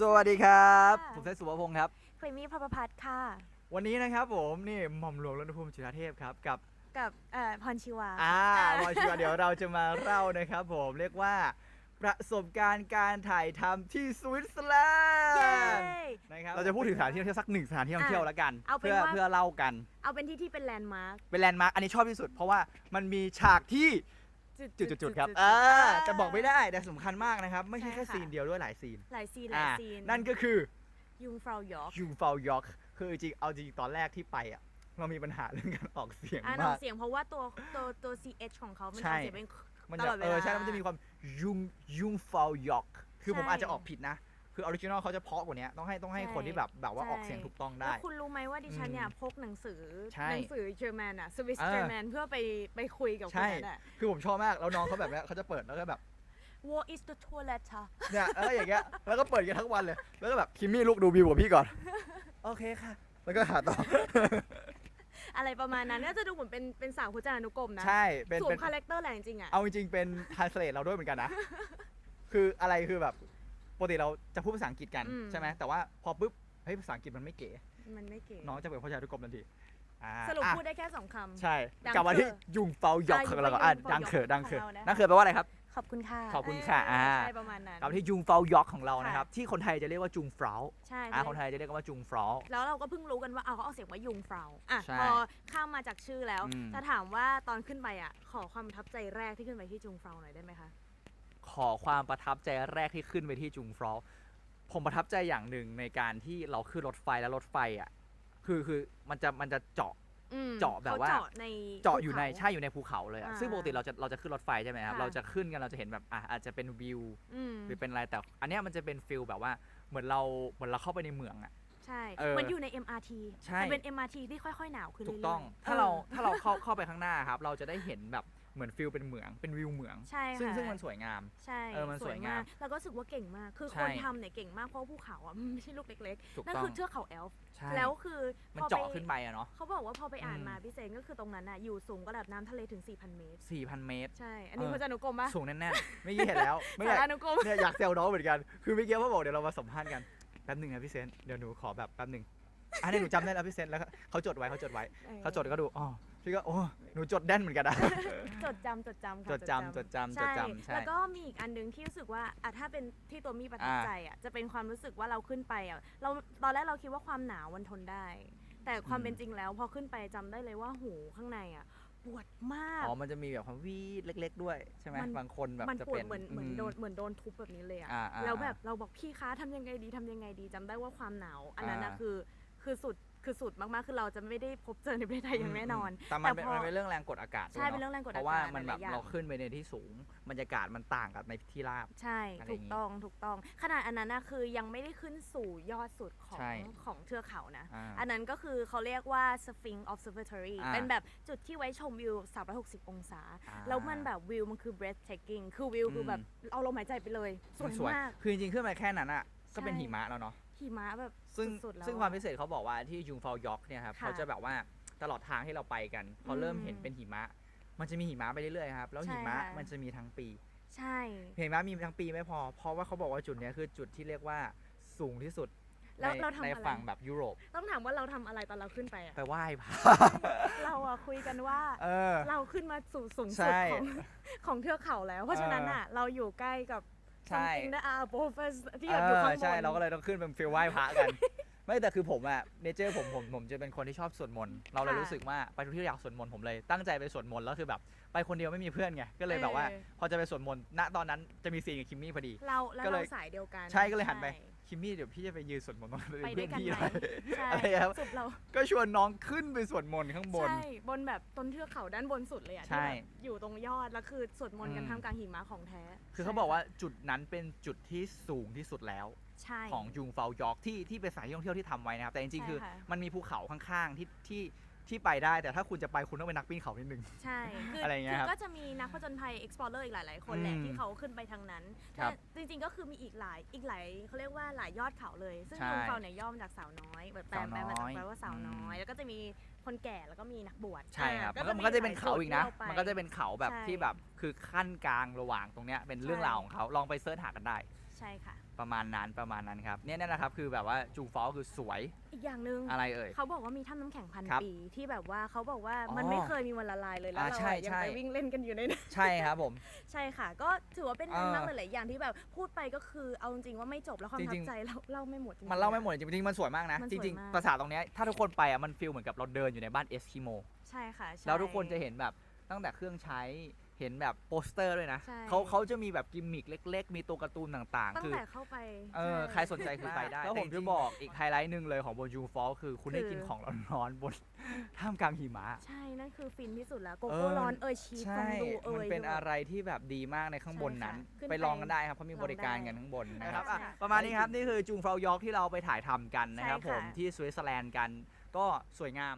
สวัสดีครับ ค่ะ ผมเซนสุภพงศ์ครับ คลิมี่พประพัฒน์ค่ะ วันนี้นะครับผมนี่หม่อมหลวงรณภูมิจุฬาเทพครับกับกับเอ่อพรชิวา อ่าบอยชัวร์เดี๋ยวเราจะมาเล่านะครับผมเรียกว่า ประสบการณ์การถ่ายทำที่สวิตเซอร์แลเย้นด์นะครับเราจะพูดถึงสถานที่ท่องเที่ยวสักหนึ่งสถานที่ท่องเที่ยวแล้วกันเอาเป็นเพื่อว่า เพื่อเล่ากันเอาเป็นที่ที่เป็นแลนด์มาร์ค เป็นแลนด์มาร์คอันนี้ชอบที่สุด เพราะว่ามันมีฉากที่ จุดๆๆครับอ่าจะบอกไม่ได้แต่สำคัญมากนะครับ ไม่ใช่แค่ใช่ค่ะ ซีนเดียวด้วยหลายซีนหลายซีนหลาอ่ายซีนนั่นก็คือยุงฟราวยอร์กยูฟาวยอร์กคือจริงเอาจริงตอนแรกที่ไปอะเรามีปัญหาเรื่องการออกเสียงอ่านอมาอกก เสียงเพราะว่าตัวตัวตัว ch ของเขามันใช่ออกเสียงเป็น มันตจะลอดเวลาเออใช่แล้วมันจะมีความยุงยุงฟาวยอร์กคือผมใช่ อาจจะออกผิดนะ คือออริจินอลเขาจะเพาะกว่านี้ต้องให้ต้องให้ใช่คนที่แบบแบบว่าใช่ออกเสียงถูกต้องแล้ได้วคุณรู้ไหมว่าดิฉันเนี่ยอืมพกหนังสือใช่หนังสือเยอรมันอะสวิสเออเยอรมันเพื่อไปไปคุยกับคนใช่นั้นอะคือผมชอบมากแล้วน้องเขาแบบเนี้ยเขาจะเปิดแล้วก็แบบ What is the toilet อะเนี่ยอะไรอย่างเงี้ยแล้วก็เปิดกันทั้งวันเลย แล้วก็แบบคิมมี่ลูกดูวิวกับพี่ก่อน โอเคค่ะ แล้วก็หาต่ออะไรประมาณนั้นน่าจะดูเหมือนเป็นเป็นสาวพจนานุกรมนะ ใช่เป็นสวเป็มนคาแรคเตอร์แหละจริงๆอะเอาจริงๆเป็นท a n s l a t e เราด้วยเหมือนกันนะ คืออะไรคือแบบ ปกติเราจะพูดภาษาอังกฤษกันอืม ใช่ไหมแต่ว่าพอปุ๊บเฮ้ยภาษาอังกฤษมันไม่เก๋มันไม่เก๋น้องจะเปิดพจนานุกรมทันทีอ่าสรุปอะพูดได้แค่สองคำ ใช่ดังกลับมาที่เถอะยุงเฟาหยอกอะของเราก็อะยุงเฝ้าดังเขอะหยอกดังเขอะของเรานะคะ ดังเขอะแปลว่าอะไรครับ ขอบคุณค่ะขอบคุณค่ะเอ่า ใช่ประมาณนั้น กลับมาที่ยุงเฟาหยอกของเรานะครับที่คนไทยจะเรียกว่าจุงเฟลาใช่อ่าคนไทยจะเรียกกันว่าจุงเฟลา แล้วเราก็เพิ่งรู้กันว่าเอาเขาเอาเสียงว่ายุงฟราวอะใช่พอข้ามมาจากชื่อแล้ว อืม จะถามว่าตอนขึ้นไปอะขอความประทับใจแรกที่ขึ้นไปที่จุงฟราวหน่อยได้ไหมคะ ขอความประทับใจแรกที่ขึ้นไปที่จุงเฟลาผมประทับใจอย่างหนึ่งในการที่เราขึ้นรถไฟแล้วรถไฟอะคือคือมันจะมันจะเจาะอืมเจาะแบบว่าขเจาะในเจาะอยู่ในภูเขาใช่อยู่ในภูเขาเลยอะอ่าซึ่งปกติเราจะเราจะขึ้นรถไฟใช่ไหมครับค่ะ เราจะขึ้นกันเราจะเห็นแบบอะอาจจะเป็นวิว อืม หรือเป็นอะไรแต่อันเนี้ยมันจะเป็นฟิลแบบว่าเหมือนเราเหมือนเราเข้าไปในเมืองอะ ใช่เออมันอยู่ใน MRT ใช่แต่เป็น MRT ที่ค่อยๆ หนาวขึ้นถูเรื่กอยๆต้องถ้าเราถ้าเราเข้าเข้าไปข้างหน้าครับ เราจะได้เห็นแบบเหมือนฟิลเป็นเหมืองเป็นวิวเหมือง ใช่ซึ่งค่ะซึ่งมันสวยงาม ใช่เออมันสวยงามแล้วก็รู้สึกว่าเก่งมาก คือใช่คนทำเนี่ยเก่งมากเพราะภูเขาอะมันไม่ใช่ลูกเล็กถูกๆ นั่นต้อง คือเทือกเขาแอลฟ์ใช่แล้วคือมันพอเจาะไปขึ้นไปอะเนาะ เขาบอกว่าพอไปอ่านอืม มาพี่เซนก็คือตรงนั้นอะอยู่สูงกว่าระดับน้ำทะเลถึง 4,000 เมตร 4,000 เมตร ใช่ อันนี้เออ พจนานุกรมปะสูงแน่นๆไม่อกี้เห็นแล้วไม่อากสายรานุกรม เนี่ยอยากแซวน้องเหมือนกันคือเมื่อกี้พ่อบอกเดี๋ยวเรามาสัมภาษณ์กัน แป๊บหนึ่งนะพี่เซนเดี๋ยวหนูขอแบบแป๊บหนึ่งอันนี้หนูจำได้แล้วพี่เซนแล้วก็เขาจดไว้เขาจดไว้เขาจดก็ดูอ๋อพี่ก็โอ้หนูจดแน่นเหมือนกันอะ จดจำจดจำค่ะจดจำจดจำจดจำใช่แล้วก็มีอีกอันหนึงที่รู้สึกว่าอะถ้าเป็นที่ตัวมีประทับอ่าใจอะจะเป็นความรู้สึกว่าเราขึ้นไปอะเราตอนแรกเราคิดว่าความหนาวมันทนได้ แต่ความเป็นจริงแล้วพอขึ้นไปจำได้เลยว่าหูข้างในอะ ปวดมาก อ๋อ มันจะมีแบบความวีดเล็ก ๆ ด้วยใช่ไหมมัน บางคนแบบมันจะปวเป็ดนเหมือนเหมือนมโดนเหมือนโดนทุบแบบนี้เลยอะอ่าอ่า แล้วแบบเราบอกพี่คะทำยังไงดีทำยังไงดีจำได้ว่าความหนาว อันนั้นนะอ่า คือคือสุด คือสุดมากๆ คือเราจะไม่ได้พบเจอในประเทศไทยอย่างแน่นอนแต่มันเป็นแต่พอ มันเป็นเรื่องแรงกดอากาศด้วยใช่เป็นอะเรื่องแรงกดเพอากาศราะว่ามันแบบหลายๆอย่าง เราขึ้นไปในที่สูงบรรยากาศมันต่างกับในที่ราบ ใช่ อะไรอถูย่ากงงี้ต้อง ถูกต้อง ขนาดอันนั้นนะคือยังไม่ได้ขึ้นสู่ยอดสุดของใช่ของเทือกเขานะ อ่าอันนั้นก็คือเขาเรียกว่า Sphinx Observatory อ่าเป็นแบบจุดที่ไว้ชมวิว 360 องศา อ่าแล้วมันแบบวิวมันคือ breathtaking คือวิวคือแบบเอาลมหายใจไปเลยสวยมันสวยมาก คือจริงๆขึ้นไปแค่นั้นอะก็เป็นใช่ หิมะแล้วเนาะ หิมะแบบซึ่งสุดๆแล้วซึ่งอะความพิเศษเขาบอกว่าที่ยุงฟาวยอร์กเนี่ยครับค่ะ เขาจะแบบว่าตลอดทางที่เราไปกันพอเริ่มเห็นอืมเป็นหิมะ มันจะมีหิมะไปเรื่อยๆครับแล้วใช่หิมะค่ะมันจะมีทั้งปี ใช่ หิมะมีทั้งปีไม่พอ เพราะว่าเขาบอกว่าจุดเนี้ยคือจุดที่เรียกว่าสูงที่สุดแล้วในเราทำในอะไรฝั่งแบบยุโรปต้องถามว่าเราทำอะไรตอนเราขึ้นไปอะไปไหว้พระเราอะคุยกันว่า เออ เราขึ้นมาสู่สูงใช่สุดของของเทือกเขาแล้ว เพราะฉะนั้นอะเราอยู่ใกล้กับ ใช่ something that are above us ที่เอแบบอยู่อข้างบน ใช่เราก็เลยต้องขึ้นเป็นฟิลไหว้พระกัน ไม่แต่คือผมอะเนเจอร์ผมผมผมจะเป็นคนที่ชอบสวดมนต์เราเลยค่ะรู้สึกว่าไปทุกที่อยากสวดมนต์ผมเลยตั้งใจไปสวดมนต์แล้วคือแบบไปคนเดียวไม่มีเพื่อนไงก็เลยแบบว่า เออ พอจะไปสวดมนต์ณตอนนั้นจะมีซีนกับคิมมี่พอดี เราแล้วก็เลเรายสายเดียวกันใช่ก็เลยหันไป คิมมี่เดี๋ยวพี่จะไปยืนสวดมนต์ตรงนั้นไปเป็ด้วยกันพี่ไหมเลยใช่อะไรครับ สุดเราก็ชวนน้องขึ้นไปสวดมนต์ข้างบน ใช่บนแบบต้นเทือกเขาด้านบนสุดเลยอะใช่ที่แบบอยู่ตรงยอดแล้วคือสวดมนต์กันอืม ท่ามกลางหิมะของแท้คือเขาบอกว่าจุดนั้นเป็นจุดที่สูงที่สุดแล้ว ใช่ ของยุงฟาวยอร์กที่ที่เป็นสถานที่ท่องเที่ยวที่ทำไว้นะครับ แต่จริงๆใช่คือ ค่ะมันมีภูเขาข้างๆที่ที่ ที่ไปได้แต่ถ้าคุณจะไปคุณต้องเป็นนักปีนเขานิดนึง ใช่คืออะไรอย่างเงี้ยคืครับก็จะมีนักผจญภัย explorer อีกหลาย ๆ คนแหละอืมที่เขาขึ้นไปทางนั้นครับแต่จริง ๆ ก็คือมีอีกหลายอีกหลายเขาเรียกว่าหลายยอดเขาเลย ซึ่งใช่ยุงเขาเนี่ยย่อมาจากสาวน้อยแบบแปลสาวน้แปลอยมาจากแปลว่าสาวน้อย อืม แล้วก็จะมีคนแก่แล้วก็มีนักบวชใช่ครับอ่ามันก็มันก็จะเป็นเขาอีกนะหลยจุดที่ราไปมันก็จะเป็นเขาแบบใช่ที่แบบคือขั้นกลางระหว่างตรงเนี้ยเป็นเรื่องใช่ราวของเขาลองไปเสิร์ชหากันได้ใช่ค่ะ ประมาณนั้นประมาณนั้นครับเนี่ยนั่นแหละครับคือแบบว่าจูฟอลคือสวยอีกอย่างหนึ่งอะไรเอ่ย เขาบอกว่ามีถ้ำน้ำแข็งพันครับปีที่แบบว่าเขาบอกว่าอ๋อมันไม่เคยมีวันละลายเลยแล้วอ่าเราใช่อะยังใช่ ไปวิ่งเล่นกันอยู่ในนั้น ใช่ครับผม ใช่ค่ะ ก็ถือว่าเป็นเออมากหลายๆอย่างที่แบบพูดไปก็คือเอาจริงๆว่าไม่จบแล้วความจประริทังบๆใจเราเล่าไม่หมดจริงๆมันเล่าไม่หมดจริงๆจริงๆมันสวยมากนะ มันจสวยริง มากๆปราสาทตรงเนี้ยถ้าทุกคนไปอะมันฟีลเหมือนกับเราเดินอยู่ในบ้านเอสกิโม ใช่ค่ะใช่ แล้วทุกคนจะเห็นแบบตั้งแต่เครื่องใช้ เห็นแบบโปสเตอร์ด้วยนะใช่ เขาเขาจะมีแบบกิมมิคเล็ก ๆ มีตัวการ์ตูนต่างตั้ๆ งคือแต่เข้าไปเออช่ใครสนใจคือไปได้แล้วผมจะบอกอีกไฮไลท์หนึ่งเลยของโบจูฟอลคือคุณได้กินคือของร้อนๆบนท่ามกลางหิมะ ใช่นั่นคือฟินที่สุดแล้วโกเอโก้อ ร้อนเอยชีสฟอใช่งดูเอมันยเป็นด้วยอะไรที่แบบดีมากในข้างบนนั้น ใช่ค่ะขึ้นไปไปลองกันได้ครับเขามีบริการกันลองได้ข้างบนนะครับใช่อะค่ะประมาณนี้ครับ นี่คือจุงเฟลยอร์กที่เราไปถ่ายทำกันนะครับใช่ผค่ะ มที่สวิตเซอร์แลนด์กันก็สวยงาม